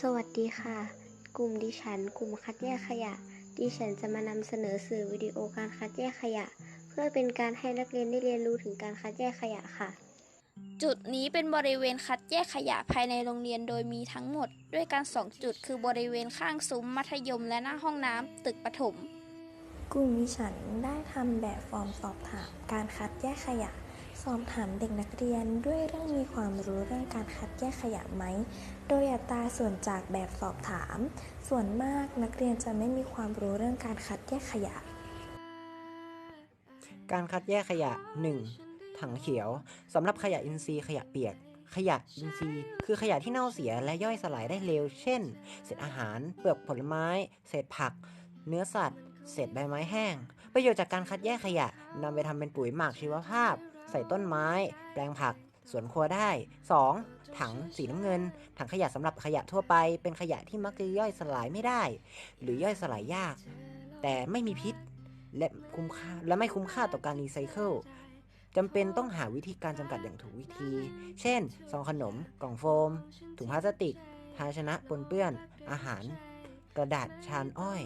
สวัสดีค่ะ กลุ่มดิฉัน กลุ่มคัดแยกขยะ ดิฉันจะมานำเสนอสื่อวิดีโอการคัดแยกขยะ เพื่อเป็นการให้นักเรียนได้เรียนรู้ถึงการคัดแยกขยะค่ะ จุดนี้เป็นบริเวณคัดแยกขยะภายในโรงเรียนโดยมีทั้งหมด ด้วยกันสองจุด คือบริเวณข้างซุ้มมัธยมและหน้าห้องน้ำตึกประถมกลุ่มดิฉันได้ทำแบบฟอร์มสอบถาม การคัดแยกขยะ สอบถามเด็กนักเรียนด้วยเรื่องมีความรู้เรื่องการคัดแยกขยะไหม โดยอัตราส่วนจากแบบสอบถาม ส่วนมากนักเรียนจะไม่มีความรู้เรื่องการคัดแยกขยะ การคัดแยกขยะ 1. ถังเขียวสำหรับขยะอินทรีย์ขยะเปียก ขยะอินทรีย์ คือขยะที่เน่าเสียและย่อยสลายได้เร็ว เช่น เศษอาหาร เปลือกผลไม้ เศษผัก เนื้อสัตว์ เศษใบไม้แห้ง ประโยชน์จากการคัดแยกขยะนำไปทำเป็นปุ๋ยหมักชีวภาพ ใส่ต้นไม้ แปลงผัก สวนครัวได้ 2. ถังสีน้ำเงิน ถังขยะสำหรับขยะทั่วไป เป็นขยะที่มักจะย่อยสลายไม่ได้ หรือย่อยสลายยาก แต่ไม่มีพิษ และคุ้มค่าและไม่คุ้มค่าต่อการรีไซเคิลจำเป็นต้องหาวิธีการจำกัดอย่างถูกวิธี เช่น ซองขนม กล่องโฟม ถุงพลาสติก ภาชนะปนเปื้อน อาหาร กระดาษชานอ้อย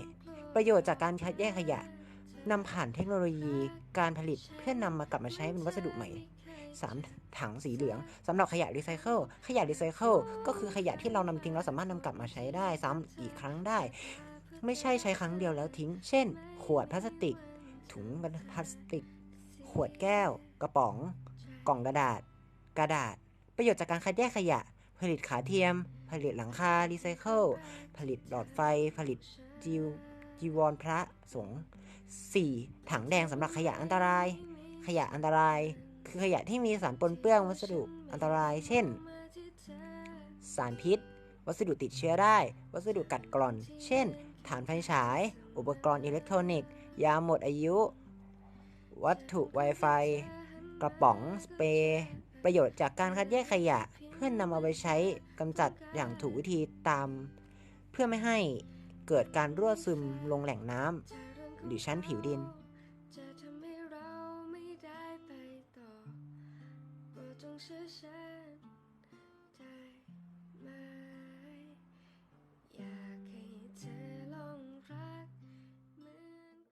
ประโยชน์จากการคัดแยกขยะนำผ่านเทคโนโลยีการผลิตเพื่อนำมากลับมาใช้เป็นวัสดุใหม่ 3. ถังสีเหลืองสำหรับขยะรีไซเคิลขยะรีไซเคิลก็คือขยะที่เรานำทิ้งแล้วสามารถนำกลับมาใช้ได้ซ้ำอีกครั้งได้ ไม่ใช่ใช้ครั้งเดียวแล้วทิ้ง เช่น ขวดพลาสติก ถุงพลาสติก ขวดแก้ว กระป๋อง กล่องกระดาษ กระดาษ ประโยชน์จากการคัดแยกขยะ ผลิตขาเทียม ผลิตหลังคารีไซเคิลผลิตหลอดไฟ ผลิตจีว จีวรพระสงฆ์ 4. ถังแดงสำหรับขยะอันตราย ขยะอันตราย คือขยะที่มีสารปนเปื้อนวัสดุอันตราย เช่น สารพิษ วัสดุติดเชื้อได้ วัสดุกัดกร่อน เช่น ฐานไฟฉาย อุปกรณ์อิเล็กทรอนิกส์ ยาหมดอายุ วัตถุ Wi-Fi กระป๋องสเปรย์ประโยชน์จากการคัดแยกขยะ เพื่อนนำเอาไปใช้กำจัดอย่างถูกวิธีตาม เพื่อไม่ให้ เกิดการรั่วซึมลงแหล่งน้ำหรือชั้นผิวดิน จะทำให้เราไม่ได้ไปต่อโปรดจงเชื่อฉัน